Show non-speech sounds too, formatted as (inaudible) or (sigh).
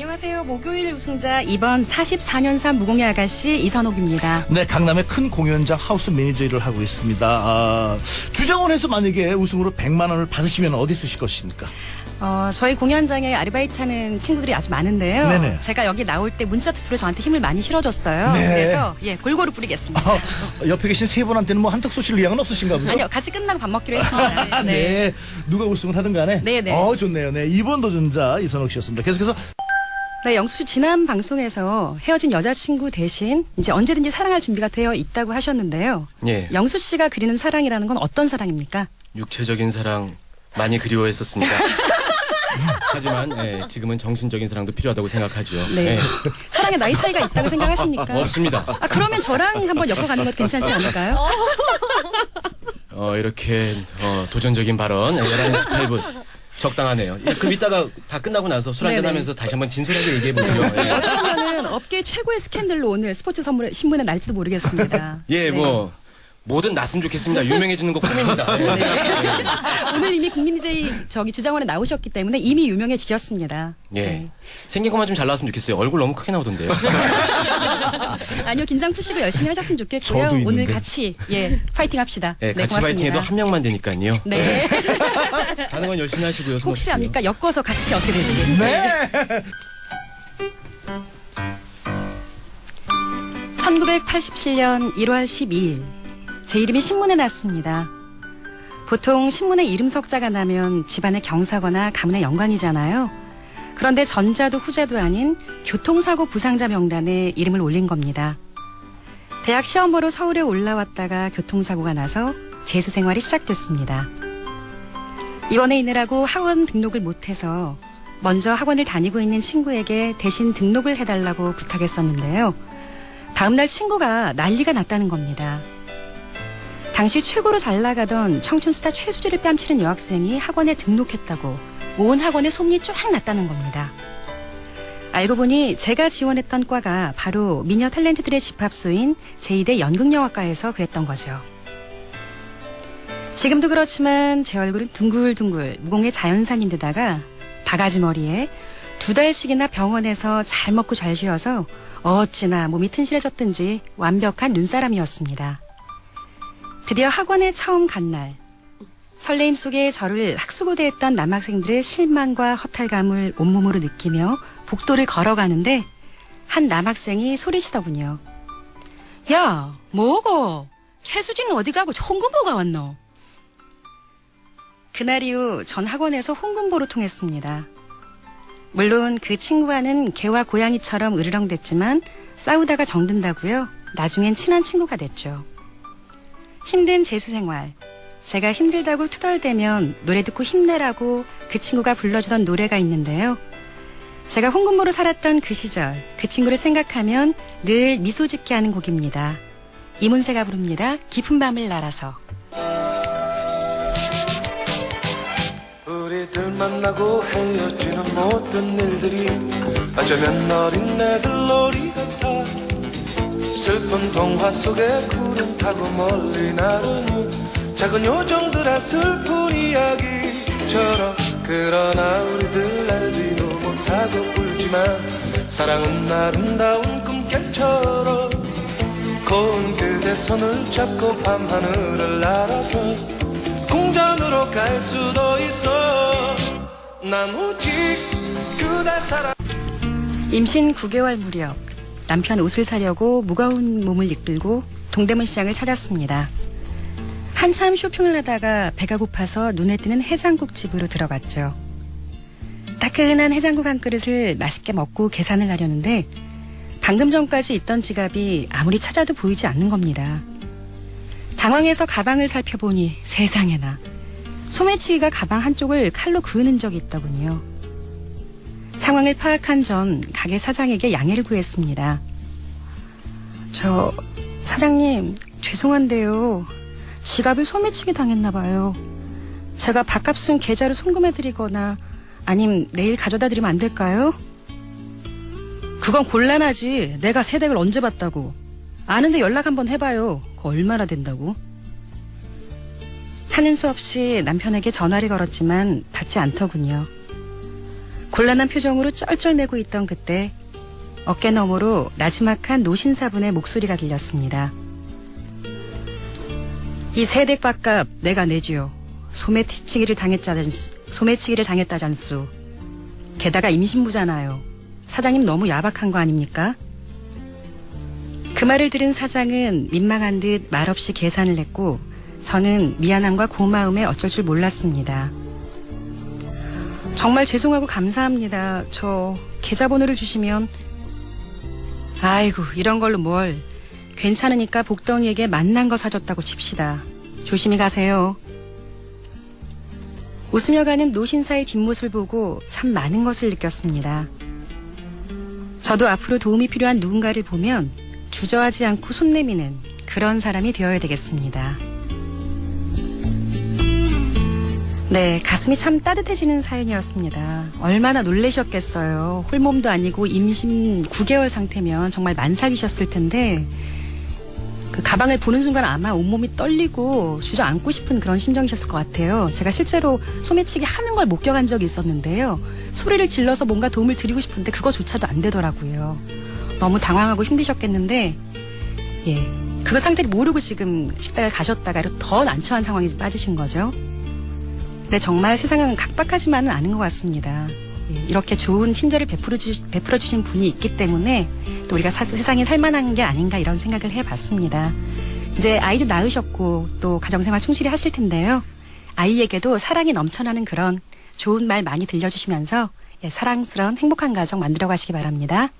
안녕하세요. 목요일 우승자 이번 44년산 무공의 아가씨 이선옥입니다. 네, 강남의 큰 공연장 하우스 매니저 일을 하고 있습니다. 아, 주장원에서 만약에 우승으로 100만 원을 받으시면 어디 쓰실 것입니까? 어, 저희 공연장에 아르바이트하는 친구들이 아주 많은데요. 네네. 제가 여기 나올 때 문자 투표로 저한테 힘을 많이 실어줬어요. 네. 그래서 예 골고루 뿌리겠습니다. 어, 옆에 계신 세 분한테는 뭐 한턱 쏘실 의향은 없으신가 보죠? 아니요, 같이 끝나고 밥 먹기로 했습니다. (laughs) 네. 누가 우승을 하든 간에. 네네. 어, 좋네요. 네. 2번 도전자 이선옥 씨였습니다. 계속해서 네, 영수 씨 지난 방송에서 헤어진 여자친구 대신 이제 언제든지 사랑할 준비가 되어 있다고 하셨는데요. 예. 영수 씨가 그리는 사랑이라는 건 어떤 사랑입니까? 육체적인 사랑 많이 그리워했었습니다. (laughs) 하지만 예, 지금은 정신적인 사랑도 필요하다고 생각하죠. 네. 예. 사랑에 나이 차이가 있다고 생각하십니까? 없습니다. 아, 그러면 저랑 한번 엮어가는 것도 괜찮지 않을까요? 어, 이렇게 어, 도전적인 발언 11시 18분 적당하네요. 예, 그럼 이따가 다 끝나고 나서 술 한잔 네네. 하면서 다시 한번 진솔하게 얘기해 보죠. 예. (laughs) 어쩌면은 업계 최고의 스캔들로 오늘 스포츠 선물 신문에 날지도 모르겠습니다. (laughs) 예, 네. 뭐 뭐든 났으면 좋겠습니다. 유명해지는 거 꿈입니다. (laughs) 예. 네. 오늘 이미 국민 DJ 저기 주장원에 나오셨기 때문에 이미 유명해지셨습니다. 예. 네. 생긴 것만 좀 잘 나왔으면 좋겠어요. 얼굴 너무 크게 나오던데요. 아니요 긴장 푸시고 열심히 하셨으면 좋겠고요. 저도 오늘 있는데. 같이 예 파이팅 합시다. 예, 네, 같이 고맙습니다. 파이팅해도 한 명만 되니까요. 네. (laughs) 하는 건 열심히 하시고요. 혹시 손 압니까? 엮어서 같이 어떻게 될지. 네. 1987년 1월 12일 제 이름이 신문에 났습니다. 보통 신문에 이름 석자가 나면 집안의 경사거나 가문의 영광이잖아요. 그런데 전자도 후자도 아닌 교통사고 부상자 명단에 이름을 올린 겁니다. 대학 시험 보러 서울에 올라왔다가 교통사고가 나서 재수 생활이 시작됐습니다. 입원해 있느라고 학원 등록을 못해서 먼저 학원을 다니고 있는 친구에게 대신 등록을 해달라고 부탁했었는데요. 다음날 친구가 난리가 났다는 겁니다. 당시 최고로 잘 나가던 청춘 스타 최수지를 뺨치는 여학생이 학원에 등록했다고 온 학원에 소문이 쫙 났다는 겁니다. 알고 보니 제가 지원했던 과가 바로 미녀 탤런트들의 집합소인 제2대 연극영화과에서 그랬던 거죠. 지금도 그렇지만 제 얼굴은 둥글둥글 무공의 자연산인데다가 바가지 머리에 두 달씩이나 병원에서 잘 먹고 잘 쉬어서 어찌나 몸이 튼실해졌든지 완벽한 눈사람이었습니다. 드디어 학원에 처음 간 날, 설레임 속에 저를 학수고대했던 남학생들의 실망과 허탈감을 온몸으로 느끼며 복도를 걸어가는데 한 남학생이 소리치더군요. 야, 뭐고? 최수진은 어디 가고 홍금보가 왔노? 그날 이후 전 학원에서 홍금보로 통했습니다. 물론 그 친구와는 개와 고양이처럼 으르렁댔지만 싸우다가 정든다고요. 나중엔 친한 친구가 됐죠. 힘든 재수 생활. 제가 힘들다고 투덜대면 노래 듣고 힘내라고 그 친구가 불러주던 노래가 있는데요. 제가 홍금보로 살았던 그 시절, 그 친구를 생각하면 늘 미소 짓게 하는 곡입니다. 이문세가 부릅니다. 깊은 밤을 날아서. 만나고 헤어지는 모든 일들이 어쩌면 어린 애들 놀이 같아. 슬픈 동화 속에 구름 타고 멀리 나르는 작은 요정들의 슬픈 이야기처럼 그러나 우리들 알지도 못하고 울지만 사랑은 아름다운 꿈결처럼 고운 그대 손을 잡고 밤하늘을 날아서 궁전으로 갈 수도 있어 임신 9개월 무렵 남편 옷을 사려고 무거운 몸을 이끌고 동대문 시장을 찾았습니다. 한참 쇼핑을 하다가 배가 고파서 눈에 띄는 해장국 집으로 들어갔죠. 따끈한 해장국 한 그릇을 맛있게 먹고 계산을 하려는데 방금 전까지 있던 지갑이 아무리 찾아도 보이지 않는 겁니다. 당황해서 가방을 살펴보니 세상에나 소매치기가 가방 한쪽을 칼로 그은 적이 있더군요. 상황을 파악한 전 가게 사장에게 양해를 구했습니다. 저 사장님 죄송한데요. 지갑을 소매치기 당했나 봐요. 제가 밥값은 계좌로 송금해 드리거나 아님 내일 가져다 드리면 안 될까요? 그건 곤란하지. 내가 세댁을 언제 봤다고. 아는데 연락 한번 해봐요. 그거 얼마나 된다고? 하는 수 없이 남편에게 전화를 걸었지만 받지 않더군요. 곤란한 표정으로 쩔쩔매고 있던 그때 어깨 너머로 나지막한 노신사분의 목소리가 들렸습니다. 이 세댁 밥값 내가 내지요. 소매치기를 당했자잔수, 소매치기를 당했다잔수. 게다가 임신부잖아요. 사장님 너무 야박한 거 아닙니까? 그 말을 들은 사장은 민망한 듯 말없이 계산을 했고 저는 미안함과 고마움에 어쩔 줄 몰랐습니다. 정말 죄송하고 감사합니다. 저 계좌번호를 주시면 아이고 이런 걸로 뭘 괜찮으니까 복덩이에게 만난 거 사줬다고 칩시다. 조심히 가세요. 웃으며 가는 노신사의 뒷모습을 보고 참 많은 것을 느꼈습니다. 저도 앞으로 도움이 필요한 누군가를 보면 주저하지 않고 손 내미는 그런 사람이 되어야 되겠습니다. 네, 가슴이 참 따뜻해지는 사연이었습니다. 얼마나 놀라셨겠어요. 홀몸도 아니고 임신 9개월 상태면 정말 만삭이셨을 텐데, 그 가방을 보는 순간 아마 온몸이 떨리고 주저앉고 싶은 그런 심정이셨을 것 같아요. 제가 실제로 소매치기 하는 걸 목격한 적이 있었는데요. 소리를 질러서 뭔가 도움을 드리고 싶은데 그거조차도 안 되더라고요. 너무 당황하고 힘드셨겠는데, 예. 그거 상태를 모르고 지금 식당을 가셨다가 더 난처한 상황에 빠지신 거죠. 네, 정말 세상은 각박하지만은 않은 것 같습니다. 예, 이렇게 좋은 친절을 베풀어, 주, 베풀어 주신 분이 있기 때문에 또 우리가 사- 세상에 살만한 게 아닌가 이런 생각을 해봤습니다. 이제 아이도 낳으셨고 또 가정생활 충실히 하실 텐데요. 아이에게도 사랑이 넘쳐나는 그런 좋은 말 많이 들려주시면서 예, 사랑스러운 행복한 가정 만들어 가시기 바랍니다.